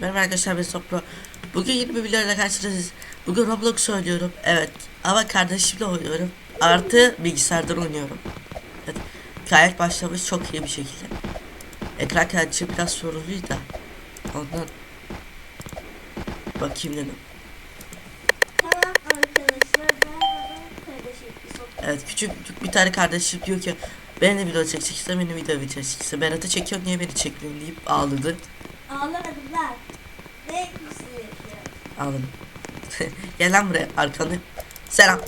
Merhaba arkadaşlar ben Sopro. Bugün yeni bir videoyla karşınızdayız. Bugün Roblox oynuyorum. Evet. Ama kardeşimle oynuyorum. Artı bilgisayardan oynuyorum. Evet. Gayet başlamış çok iyi bir şekilde. Ekran kaydışı biraz sorunluydu da. Ondan bakayım dedim. Evet küçük, bir tane kardeşim diyor ki ben de video çekecekse benim video video çekecekse Berat'ı çekiyor niye beni çekmiyorsun deyip ağladı. Ekmişsin Ağladım. Gel lan buraya arkanı. Selam.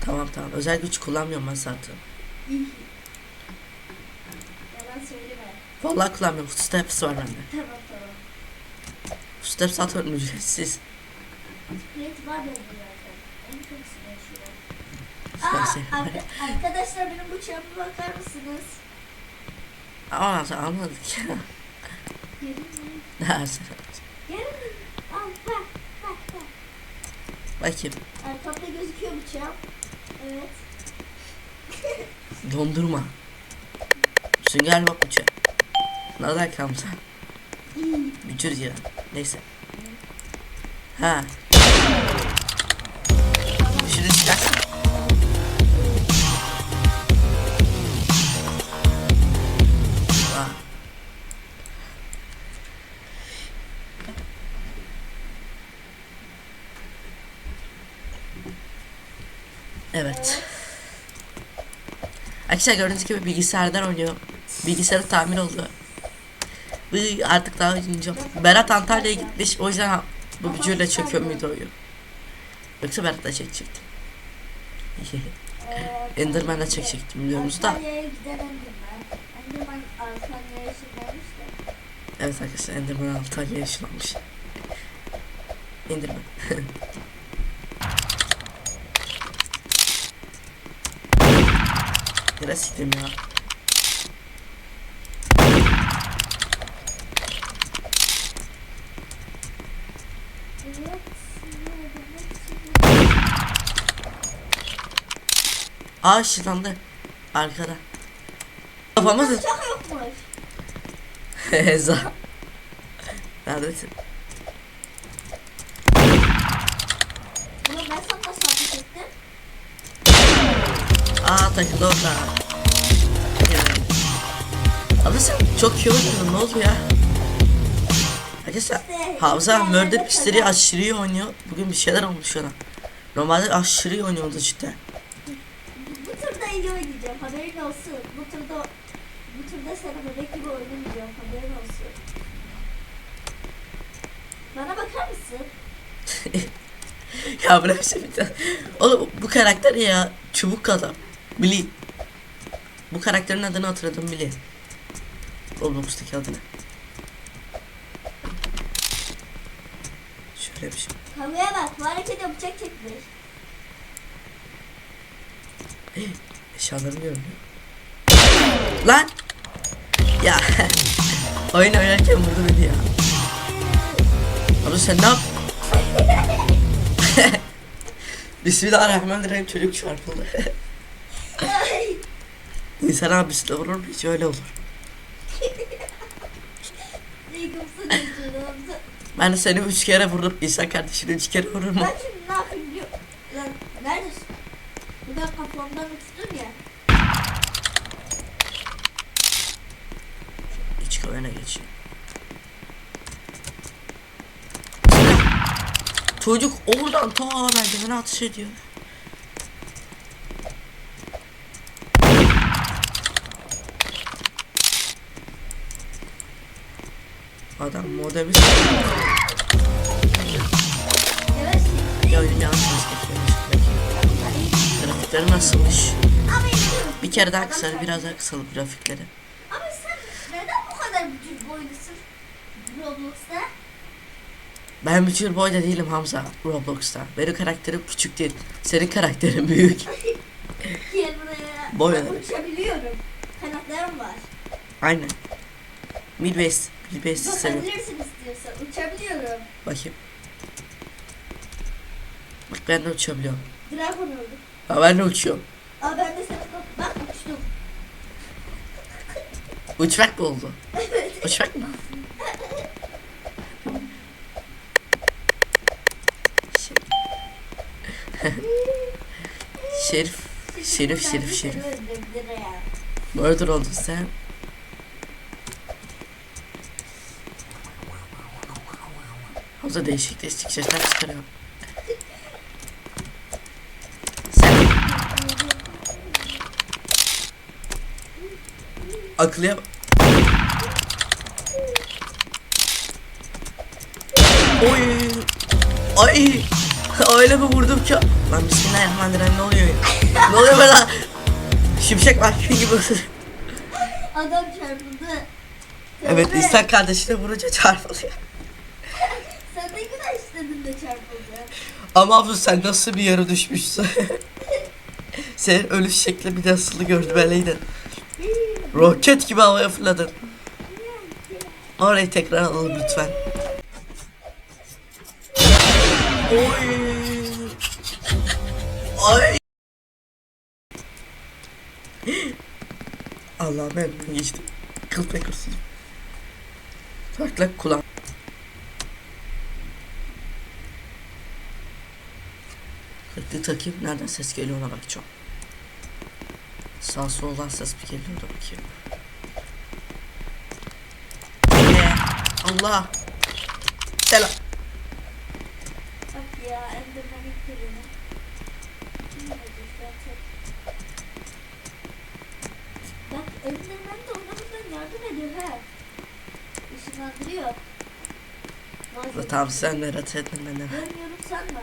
Tamam tamam özel güç kullanmıyorum ben zaten. Vallahi kullanmıyorum. Footsteps var bende. Tamam tamam. Footsteps zaten ücretsiz. Split var benim zaten. En kötüsü yaşıyor. Neyse, Aa, arka- arkadaşlar benim bıçağıma bakar mısınız? Nasıl anladık ya. Gelin mi? Mi? Al bak bak bak. Bakayım. Arkamda gözüküyor bıçağım. Evet. Dondurma. Sünger bak uçağı. Nereden kalmışsa. Bücür ya. Neyse. Ha. Arkadaşlar gördüğünüz gibi bilgisayardan oynuyor. Bilgisayarı tamir oldu. Iy, artık daha oynayacağım. Berat Antalya'ya gitmiş. O yüzden bu gücüyle çekiyorum videoyu. Yoksa Berat'la çekecektim. Ee, Enderman'la çekecektim videomuzu da. Işınlanmış da. Evet arkadaşlar Enderman Antalya'ya yaşlanmış. Enderman. Neresi siktim ya? Aa ışınlandı. Arkada. Kafamız Çok yokmuş. Eza. Neredesin? Bunu ben sana nasıl ateş ettim? Aa takıldı orada. Sen çok iyi oynadın ne oldu ya? Arkadaşlar Hamza Murder Mystery aşırı iyi oynuyor. Bugün bir şeyler olmuş ona. Normalde aşırı iyi oynuyordu cidden. Bu turda iyi oynayacağım haberin olsun. Bu turda bu turda sana bebek gibi oynamayacağım haberin olsun. Bana bakar mısın? ya bırak tane. Oğlum bu karakter ya çubuk adam. Billy. Bu karakterin adını hatırladım Billy. Roblox'taki adını. Şöyle bir şey. Havaya bak bu harekete bıçak çekmiş. Eşyalarını görmüyor. Lan! Ya oyun oynarken vurdu beni ya. Abi sen ne yap? Bismillahirrahmanirrahim çocuk çarpıldı. İnsan abisiyle vurur mu hiç öyle olur. Ben de seni üç kere vururum. İnsan kardeşini üç kere vurur mu? Ben şimdi ne yapayım biliyor Lan neredesin? Buradan kafamdan uçtun ya. İç öne geçiyor. Çocuk oradan ta merdivene atış ediyor. Adam modemi şimdi. ya yanlış Grafikleri nasılmış? Bir kere daha kısar, biraz daha kısalım grafikleri. Ama sen neden bu kadar büyük boylusun Roblox'ta? Ben bütün boyda değilim Hamza Roblox'ta. Benim karakterim küçük değil. Senin karakterin büyük. Gel buraya. Boy Ben uçabiliyorum. Kanatlarım var. Aynen. Midwest. Midwest'i seviyorum. Bakabilirsin istiyorsan. Uçabiliyorum. Bakayım. Bak ben de uçabiliyorum. Dragon oldu. Ha, ben de uçuyorum. Aa ben de sana bak uçtum. Uçmak mı oldu? Uçmak mı? Şerif. Şerif, şerif, şerif. Murder oldun sen. Hamza değişik değişik sesler çıkarıyor. Sen akıllıya. Oy. Ay. Öyle bir vurdum ki. Lan bismillahirrahmanirrahim ne oluyor ya? ne oluyor bana? Şimşek vakti gibi. Adam çarpıldı. Evet. İhsan kardeşine vurunca çarpılıyor. Ama abla sen nasıl bir yere düşmüşsün? Senin ölüş şekli bir de nasıl gördüm öyleydi. Roket gibi havaya fırladın. Orayı tekrar alalım lütfen. Oy. Ay. Allah'ım ben geçtim. Kıl pek hırsızım. Farklı kulağım. Kırklı takayım. Nereden ses geliyor ona bakacağım. Sağ soldan ses bir geliyor da bakayım. Ne? Allah. Selam. Bak ya Enderman'in kırını. Bak Enderman de ona buradan yardım ediyor ha. Işınlandırıyor. Tamam sen merak etme beni. Görmüyorum sanma.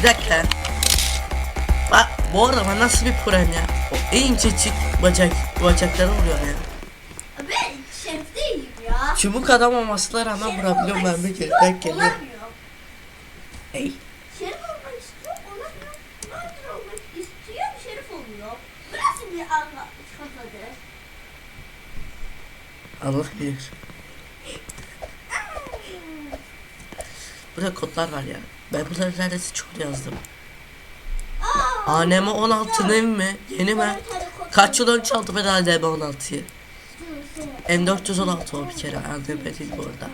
Bir dakika. Bak bu araba nasıl bir problem ya? O incecik bacak bacakları vuruyor ya. Abi şef değilim ya. Çubuk adam olmasına rağmen Şerif vurabiliyorum ben bir istiyor, geriden geliyor. Ey. Şerif olmak istiyor, olamıyor. Nadir olmak istiyor, şerif oluyor. Bu nasıl bir anla kafadır? Allah bilir. Burada kodlar var ya. Ben bunları neredeyse çok yazdım. Aneme 16'nın mi? Yeni mi? Kaç yıl önce aldım M16'yı. Dur, sen- M416 o bir kere. Annem değil bu arada.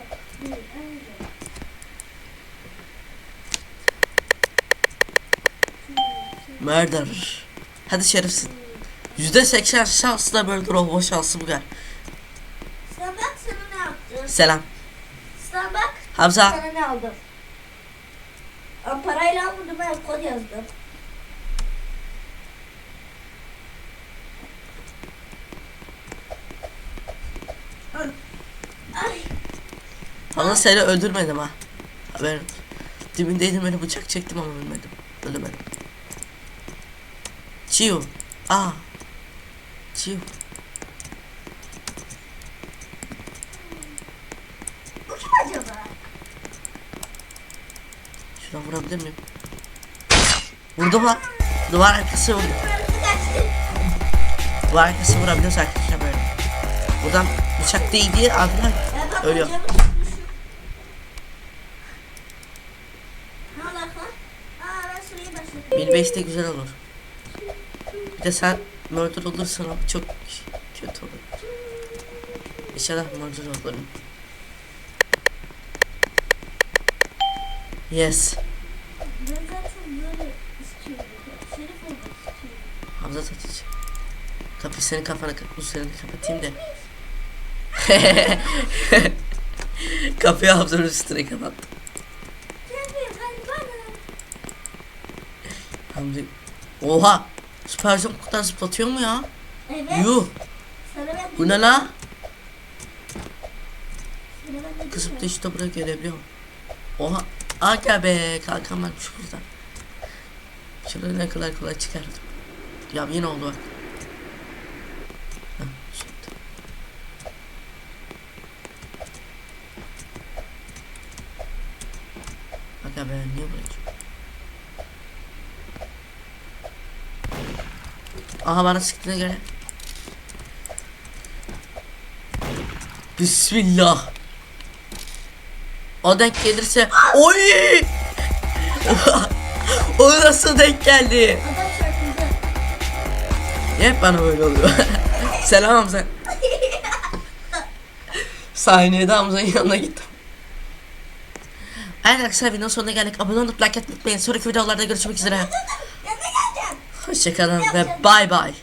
Murder. Hadi şerifsin. %80 şansla murder olma şansı bu kadar. Sen bak sana ne yaptım. Selam. Sen bak Hamza. sana ne aldım. Ama parayla almadım ben kod yazdım. Ama seni öldürmedim ha. Haberin. Dibindeydim beni bıçak çektim ama ölmedim. Ölemedim. Çiu. Aa. Çiu. Şuna vurabilir miyim? Vurdum lan. Duvar arkası kaçtı. Duvar arkası vurabiliyoruz arkadaşlar böyle. Buradan bıçak. Ben bak Ölüyor. ben başladım. 1005 de güzel olur. Bir de sen murder olursan çok kötü olur. İnşallah murder olurum. Yes. Ben zaten böyle istiyorum. Şerif olmak istiyorum. Hamza Tatiç. Kapı senin kafana bu senin kapatayım da. Kapıyı Hamza'nın üstüne kapattım. Hamza. Oha! Bu kadar zıplatıyor mu ya? Evet. Yuh! Bu ne la? Ya. da işte buraya gelebiliyor. Oha! Aga be! Kalkan varmış burada. Şurada ne kadar kolay çıkardım. Ya yine oldu bak. Heh, şimdi. Aga be niye çıkıyor? Aha bana sıktığına göre. Bismillah. O denk gelirse oy! o nasıl denk geldi? Niye hep bana böyle oluyor? Selam Hamza. Saniyede Hamza'nın yanına gittim. Evet arkadaşlar videonun sonuna geldik. Abone olup like atmayı unutmayın. Sonraki videolarda görüşmek üzere. Hoşçakalın ve bay bay.